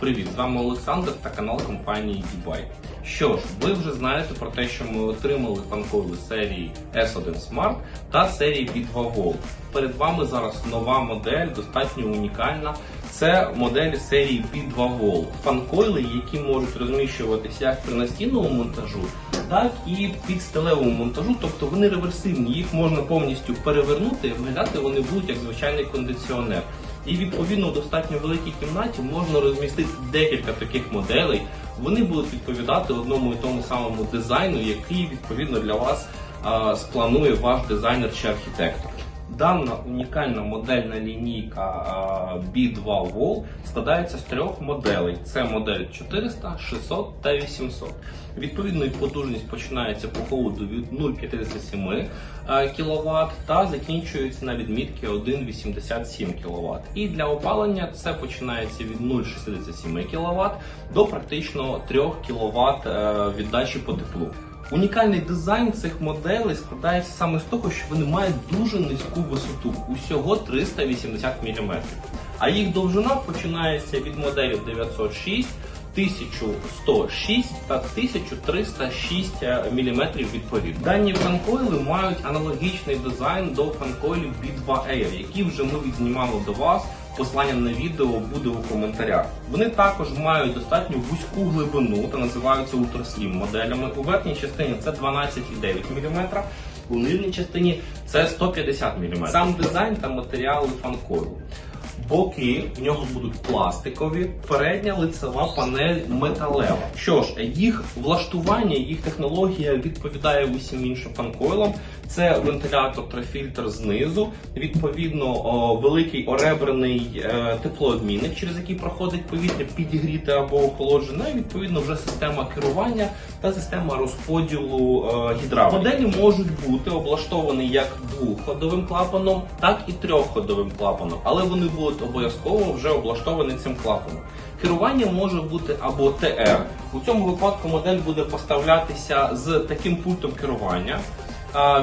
Привіт, з вами Олександр та канал компанії eBay. Що ж, ви вже знаєте про те, що ми отримали фанкойли серії S1 Smart та серії B2 Volt. Перед вами зараз нова модель, достатньо унікальна. Це модель серії B2 Volt. Фанкойли, які можуть розміщуватися як при настінному монтажу, так і під стелевому монтажу, тобто вони реверсивні, їх можна повністю перевернути, виглядати вони будуть як звичайний кондиціонер. І відповідно у достатньо великій кімнаті можна розмістити декілька таких моделей. Вони будуть відповідати одному і тому самому дизайну, який відповідно для вас а, спланує ваш дизайнер чи архітектор. Дана унікальна модельна лінійка B2 Wall складається з трьох моделей: це модель 400, 600 та 800. Відповідно, потужність починається по холоду від 0,57 кВт та закінчується на відмітки 1,87 кВт. І для опалення це починається від 0,67 кВт до практично 3 кВт віддачі по теплу. Унікальний дизайн цих моделей складається саме з того, що вони мають дуже низьку висоту, усього 380 мм. А їх довжина починається від моделі 906, 1106 та 1306 мм відповідно. Дані фанкойли мають аналогічний дизайн до фанкойлів B2 Air, які вже ми відзнімали до вас. Посилання на відео буде у коментарях. Вони також мають достатньо вузьку глибину та називаються ультраслім моделями. У верхній частині це 12,9 мм, у нижній частині це 150 мм. Сам дизайн та матеріали фанкойлу. Боки в нього будуть пластикові, передня лицева панель металева. Що ж, їх влаштування, їх технологія відповідає усім іншим фанкойлам. Це вентилятор та фільтр знизу, відповідно, великий оребрений е, теплообмінник, через який проходить повітря, підігріте або охолоджене, відповідно вже система керування та система розподілу е, гідравліки. Моделі можуть бути облаштовані як двохходовим клапаном, так і трьохходовим клапаном, але вони будуть обов'язково вже облаштовані цим клапаном. Керування може бути або ТР. У цьому випадку модель буде поставлятися з таким пультом керування.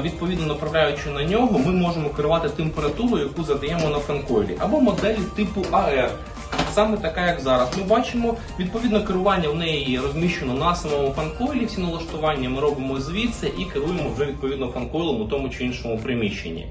Відповідно, направляючи на нього, ми можемо керувати температурою, яку задаємо на фанкойлі, або моделі типу АР. Саме така, як зараз. Ми бачимо, відповідно, керування в неї розміщено на самому фанкойлі. Всі налаштування ми робимо звідси і керуємо вже відповідно фанкойлом у тому чи іншому приміщенні.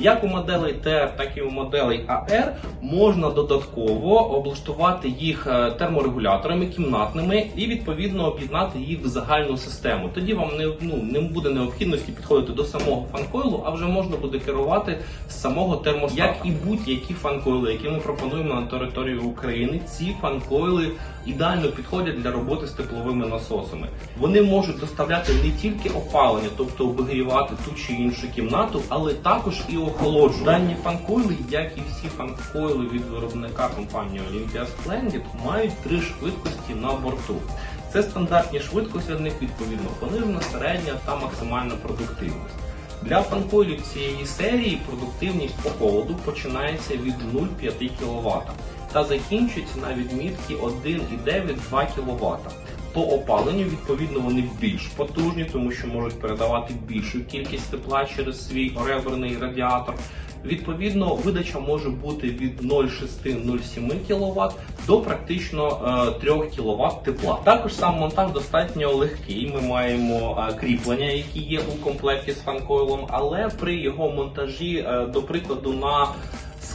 Як у моделей TR, так і у моделей AR можна додатково облаштувати їх е, терморегуляторами кімнатними і відповідно об'єднати їх в загальну систему. Тоді вам не ну не буде необхідності підходити до самого фанкойлу, а вже можна буде керувати з самого термостата. Як і будь-які фанкойли, які ми пропонуємо на території України, ці фанкойли ідеально підходять для роботи з тепловими насосами. Вони можуть доставляти не тільки опалення, тобто обігрівати ту чи іншу кімнату, але також і охолоджувати. Дані фанкойли, як і всі фанкойли від виробника компанії Olympia Splendid, мають три швидкості на борту. Це стандартні швидкості в них відповідно понижена, середня та максимальна продуктивність. Для фанкойлів цієї серії продуктивність по холоду починається від 0,5 кВт та закінчується на відмітки 1,9-2 кВт. По опаленню, відповідно, вони більш потужні, тому що можуть передавати більшу кількість тепла через свій ореберний радіатор. Відповідно, видача може бути від 0,6-0,7 кВт до практично е, 3 кВт тепла. Також сам монтаж достатньо легкий. Ми маємо е, кріплення, які є у комплекті з фанкойлом, але при його монтажі, е, до прикладу, на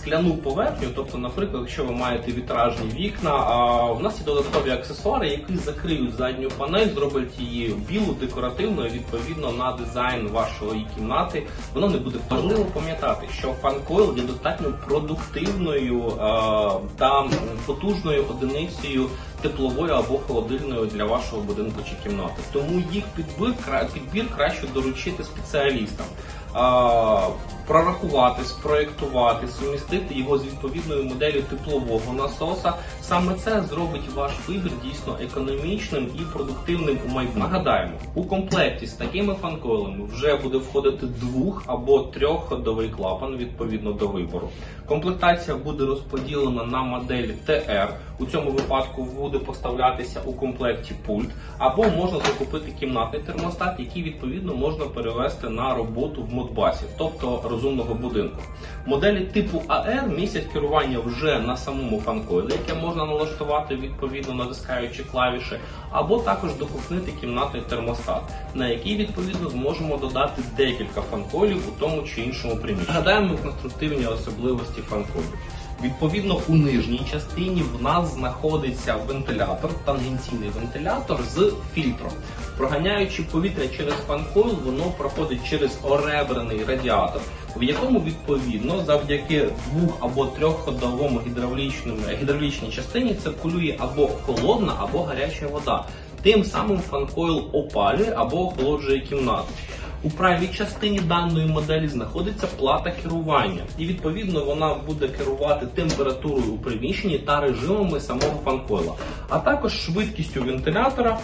скляну поверхню, тобто, наприклад, якщо ви маєте вітражні вікна, а в нас є додаткові аксесуари, які закриють задню панель, зроблять її білу, декоративною, відповідно на дизайн вашої кімнати. Воно не буде важливо пам'ятати, що фанкойл є достатньо продуктивною е, та потужною одиницею. Тепловою або холодильною для вашого будинку чи кімнати, тому їх підбір підбір краще доручити спеціалістам. Прорахувати, спроєктувати, сумістити його з відповідною моделлю теплового насоса. Саме це зробить ваш вибір дійсно економічним і продуктивним у майбутньому. Нагадаємо, у комплекті з такими фанкойлами вже буде входити двох або трьохходовий клапан відповідно до вибору. Комплектація буде розподілена на моделі TR. У цьому випадку буде поставлятися у комплекті пульт, або можна закупити кімнатний термостат, який відповідно можна перевести на роботу в модбасі, тобто розумного будинку. Моделі типу AR містять керування вже на самому фанкойлі, яке можна налаштувати відповідно натискаючи клавіші, або також докупнити кімнатний термостат, на який відповідно зможемо додати декілька фанкойлів у тому чи іншому приміщенні. Гадаємо конструктивні особливості фанколів. Відповідно, у нижній частині в нас знаходиться вентилятор, тангенційний вентилятор з фільтром. Проганяючи повітря через фанкойл, воно проходить через оребрений радіатор, в якому відповідно завдяки двох або трьохходовому гідравлічному гідравлічній частині циркулює або холодна, або гаряча вода. Тим самим фанкойл опалює або охолоджує кімнату. У правій частині даної моделі знаходиться плата керування, і відповідно вона буде керувати температурою у приміщенні та режимами самого фанкойла, а також швидкістю вентилятора.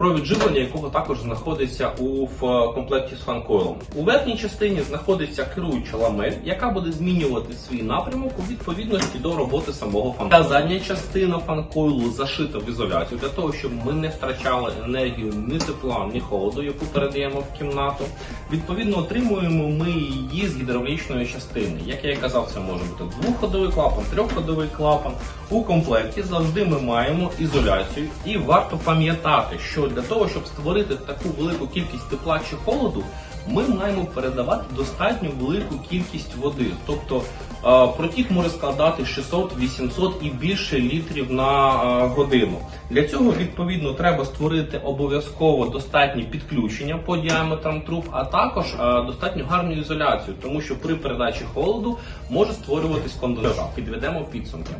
Провід живлення якого також знаходиться у в комплекті з фанкойлом. У верхній частині знаходиться керуюча ламель, яка буде змінювати свій напрямок у відповідності до роботи самого фанкойлу. Та задня частина фанкойлу зашита в ізоляцію для того, щоб ми не втрачали енергію ні тепла, ні холоду, яку передаємо в кімнату. Відповідно, отримуємо ми її з гідравлічної частини. Як я і казав, це може бути двохходовий клапан, трьохходовий клапан. У комплекті завжди ми маємо ізоляцію, і варто пам'ятати, що для того, щоб створити таку велику кількість тепла чи холоду, ми маємо передавати достатньо велику кількість води. Тобто е, протік може складати 600, 800 і більше літрів на е, годину. Для цього відповідно треба створити обов'язково достатні підключення по діаметрам труб, а також е, достатньо гарну ізоляцію, тому що при передачі холоду може створюватись конденсат. Підведемо підсумки.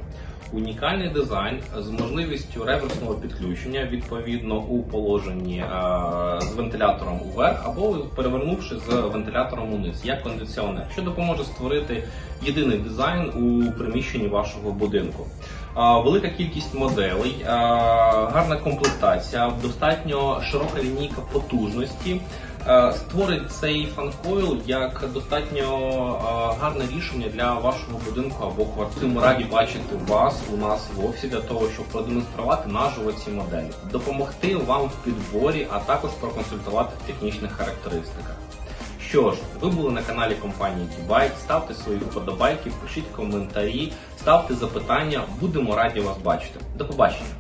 Унікальний дизайн з можливістю реверсного підключення відповідно у положенні е, з вентилятором уверх або перевернувши з вентилятором униз, як кондиціонер, що допоможе створити єдиний дизайн у приміщенні вашого будинку. Е, Велика кількість моделей, е, гарна комплектація, достатньо широка лінійка потужності. Е, Створить цей фанкойл як достатньо е, гарне рішення для вашого будинку або квартири. Ми раді бачити вас у нас в офісі для того, щоб продемонструвати наживо ці моделі, допомогти вам в підборі, а також проконсультувати в технічних характеристиках. Що ж, ви були на каналі компанії Дібайт. Ставте свої вподобайки, пишіть коментарі, ставте запитання. Будемо раді вас бачити. До побачення.